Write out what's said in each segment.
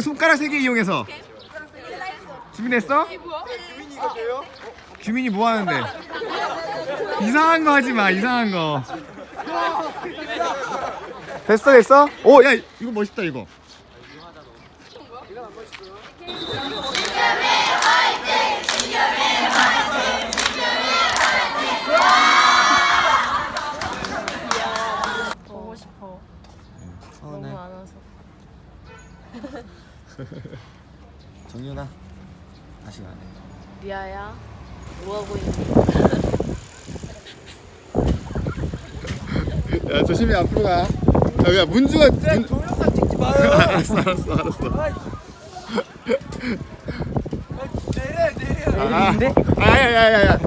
이용해 손가락 세 개 이용해서 준비됐어? 규민이 뭐 하는데? 이상한 거 하지 마 이상한 거 됐어 됐어? 오야 이거 멋있다 이거 보고 싶어. 어, 너무 네. 안 와서. 정윤아 다시 가네 리아야, 뭐 하고 있니? 야 조심히 앞으로 가. 야, 야 문주가 문... 동영상 찍지 마요. 알았어 알았어 알았어. 내려 내려. 내리는데? 아야야야야.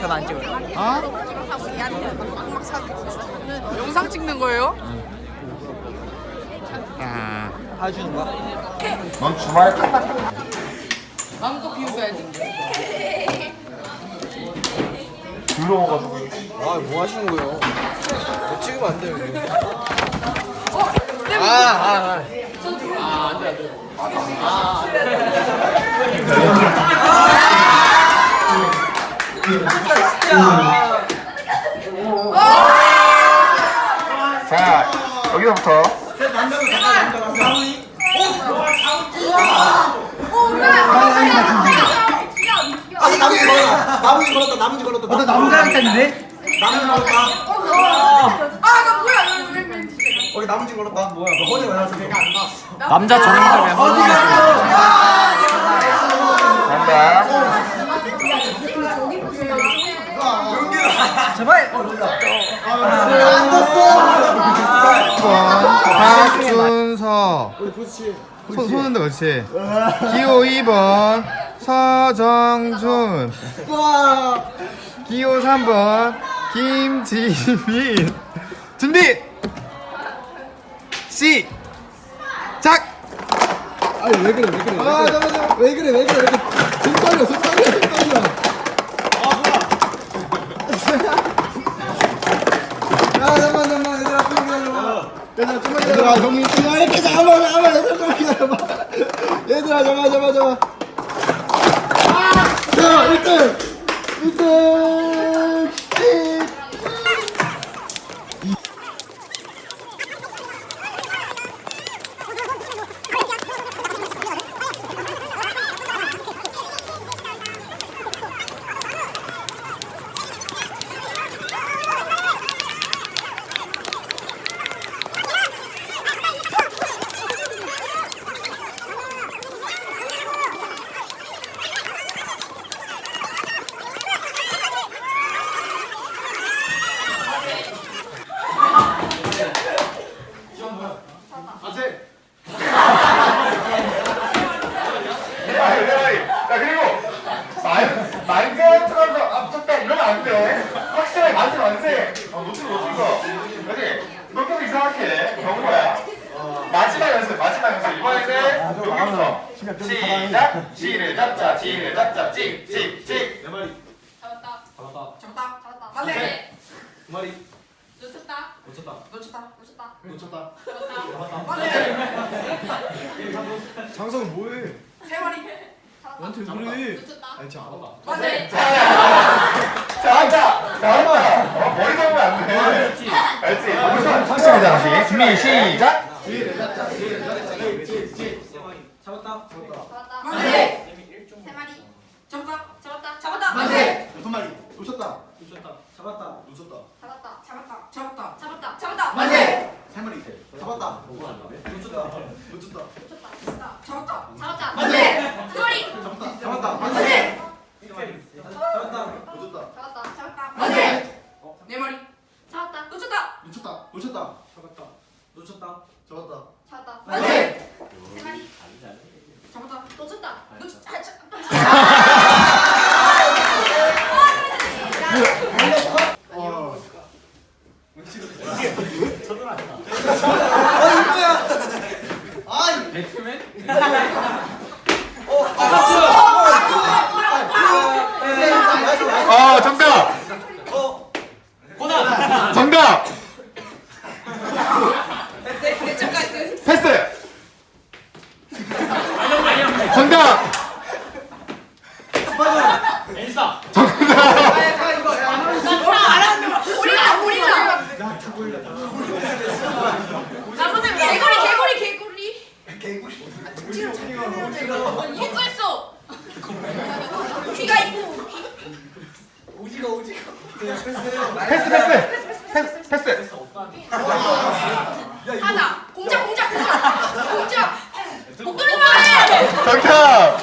전안 찍어요. 아? 찍는 거예요? 아. 봐주는 거야? 넌 주말 마음껏 비웃어야지. 불러가지고. 아, 뭐 하시는 거예요? 뭐 찍으면 안 돼요, 이거. 아, 아, 아. 자 여기서부터. 아, 나무지 걸었다. 나무지 걸었다. 나무지 걸었다. 나 남자? 나무지 걸었다. 아, 나 뭐야? 거기 나무지 걸었다. 뭐야? 너 허리 왜 나왔어? 내가 안 나왔어. 남자 간다. 박준서 손, 손은데 그렇지 기호 2번 서정준 기호 3번 김지민 준비 시작 아니, 왜 그래, 왜 그래. 아, 잠깐만, 잠깐만. 왜 그래, 왜 그래, 왜 그래. 손 떨려, 손 떨려, 손 떨려. 얘들아, 좀만 기다려봐. 형님, 야, 이렇게 잠깐만, 잠깐만. 얘들아, 좀만 기다려봐. 얘들아, 잠깐만, 잠깐만, 잠깐만. 자, 1등! 1등! 야 그리고 만 만세 들어서 앞섰다 이러면 안 돼. 확실하게 만세 만세. 어 놓치고 놓치고. 그지? 너좀 이상하게 경고야. 마지막 연습 마지막 연습 여기부터 시작 지를 잡자 지를 잡자 찍찍찍 잡았다. 잡았다. 잡았다. 잡았다. 만세. 만세. 두 마리. 놓쳤다. 놓쳤다. 놓쳤다. 놓쳤다. 놓쳤다. 잡았다. 만세. 장성은 뭐해? 세 마리. 나한테 왜 그래? 놓쳤다. 아니, 진짜 알아봐. 만세. 잘한다 잘한다 어, 머리 잡으면 안 돼 알지? 다시 다시 준비 시작 잡았다. 잡았다. 잡았다. 만세. 세 마리. 잡았다. 잡았다. 잡았다. 만세. 두 마리. 놓쳤다. 놓쳤다. 잡았다. 놓쳤다. 잡았다. 잡았다. 잡았다. 잡았다. 잡았다. 만세. 세 마리. 잡았다. 놓쳤다. 놓쳤다. 놓쳤다. 잡았다. 잡았다. 만세. 두 마리. 잡았다. 잡았다. 만세. 잡았다. 놓쳤다. 잡았다. 잡았다. 만세. 네 마리. 잡았다. 놓쳤다. 놓쳤다. 놓쳤다. 잡았다. 놓쳤다. 잡았다. 잡았다. 만세. 세 마리. 잡았다. 놓쳤다. 놓쳤다. 아, 배트맨? 어 정답. 정답. 패스. 정답. 정답. 우리가 우리가. 나머지 개구리 개구리 개구리. 개구리. 있어. 귀가 있고 귀. 패스 패스. 패스 패스. 하나. 공작 공작 공작. 공작. 목도리 말. 정답.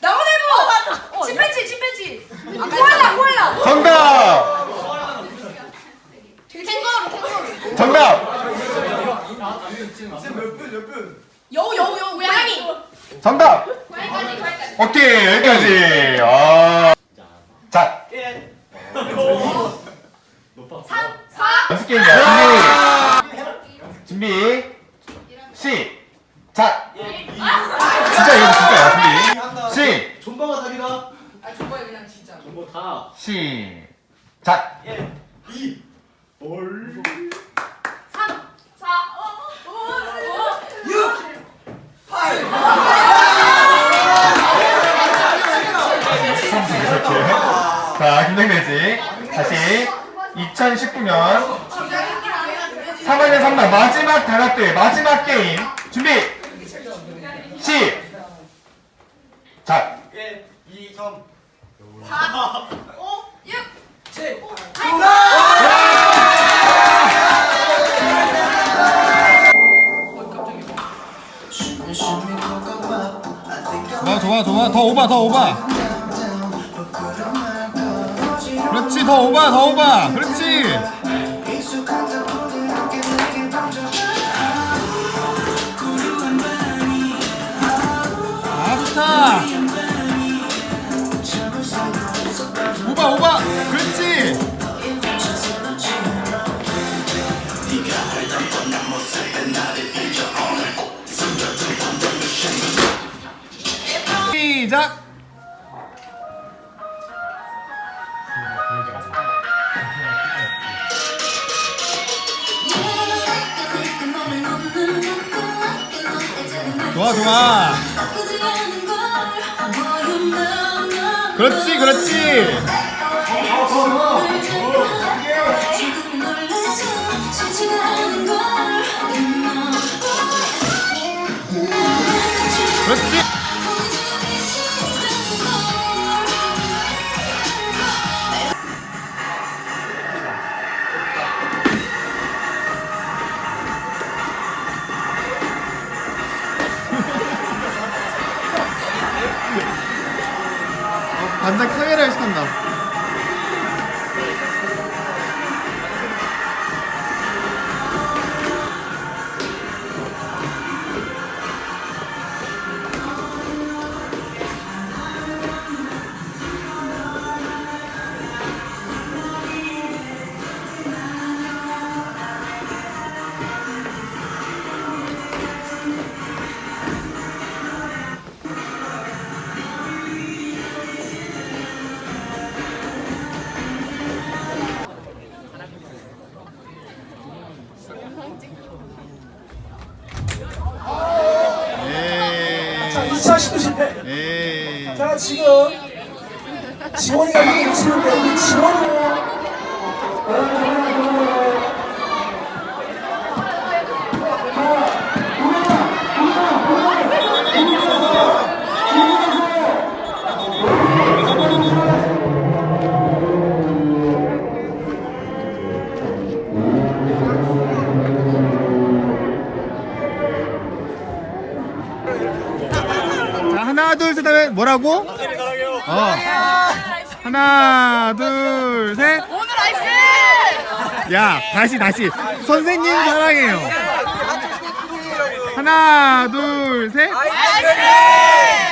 나무늘보. 침팬지 침팬지. 코알라 코알라. 정답. 캥거루 캥거루. 정답. 여우 여우 여우 고양이. 정답. 고양이까지 고양이까지. 오케이 여기까지. 아. 자 삼 사. 연습 게임이야. 준비. 준비. 시작. 진짜 이거 진짜야. 준비. 시. 존버가 다리가. 아 저거야 그냥 진짜. 시작. 삼 사. 오. 오. 이렇게. 자, 김정대지. 다시 2019년 3학년 3반 마지막 단합대 마지막 게임 준비. 시. 자. 사. 오. 육. 칠. 좋아 좋아 좋아 더 오바 더 오바 그렇지 더 오바 더 오바 그렇지 시작! 좋아 좋아. 그렇지 그렇지 반장 카메 지금 지원이가 이기고 치는데 우리 지원이 하면 뭐라고? 어 하나 둘 셋 오늘 아이스크림. 야 다시 다시 선생님 사랑해요 하나 둘 셋 아이스크림.